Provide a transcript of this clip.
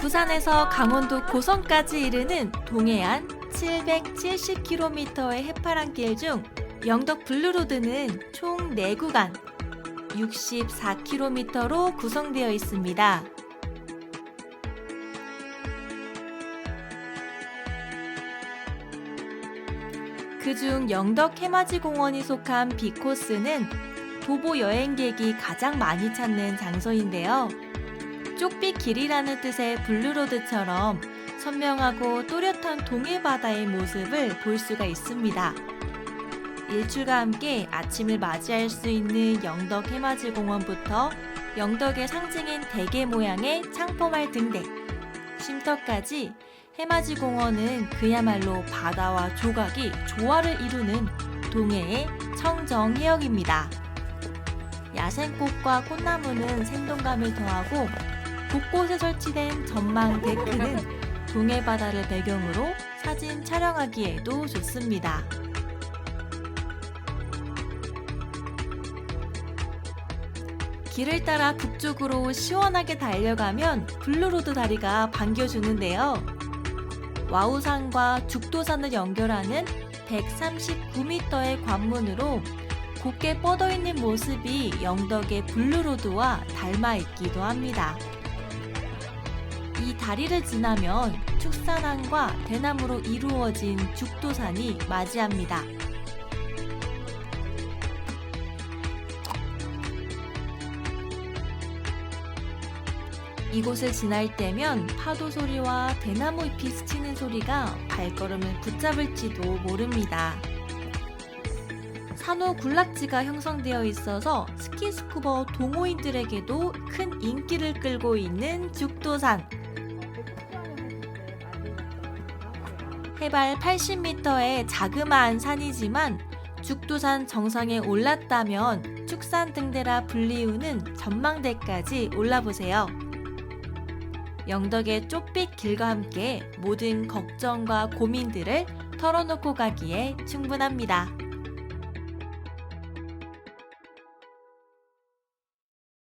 부산에서 강원도 고성까지 이르는 동해안 770km의 해파랑길 중 영덕 블루로드는 총 4구간 64km로 구성되어 있습니다. 그중 영덕 해맞이 공원이 속한 B코스는 도보 여행객이 가장 많이 찾는 장소인데요. 쪽빛 길이라는 뜻의 블루로드처럼 선명하고 또렷한 동해 바다의 모습을 볼 수가 있습니다. 일출과 함께 아침을 맞이할 수 있는 영덕 해맞이 공원부터 영덕의 상징인 대게 모양의 창포말 등대, 쉼터까지 해맞이 공원은 그야말로 바다와 조각이 조화를 이루는 동해의 청정 해역입니다. 야생꽃과 꽃나무는 생동감을 더하고 곳곳에 설치된 전망 데크는 동해 바다를 배경으로 사진 촬영하기에도 좋습니다. 길을 따라 북쪽으로 시원하게 달려가면 블루로드 다리가 반겨주는데요. 와우산과 죽도산을 연결하는 139m의 관문으로 곱게 뻗어 있는 모습이 영덕의 블루로드와 닮아 있기도 합니다. 이 다리를 지나면 축산항과 대나무로 이루어진 죽도산이 맞이합니다. 이곳을 지날 때면 파도 소리와 대나무 잎이 스치는 소리가 발걸음을 붙잡을지도 모릅니다. 산호 군락지가 형성되어 있어서 스키스쿠버 동호인들에게도 큰 인기를 끌고 있는 죽도산. 해발 80m의 자그마한 산이지만 죽도산 정상에 올랐다면 축산 등대라 불리우는 전망대까지 올라보세요. 영덕의 쪽빛 길과 함께 모든 걱정과 고민들을 털어놓고 가기에 충분합니다.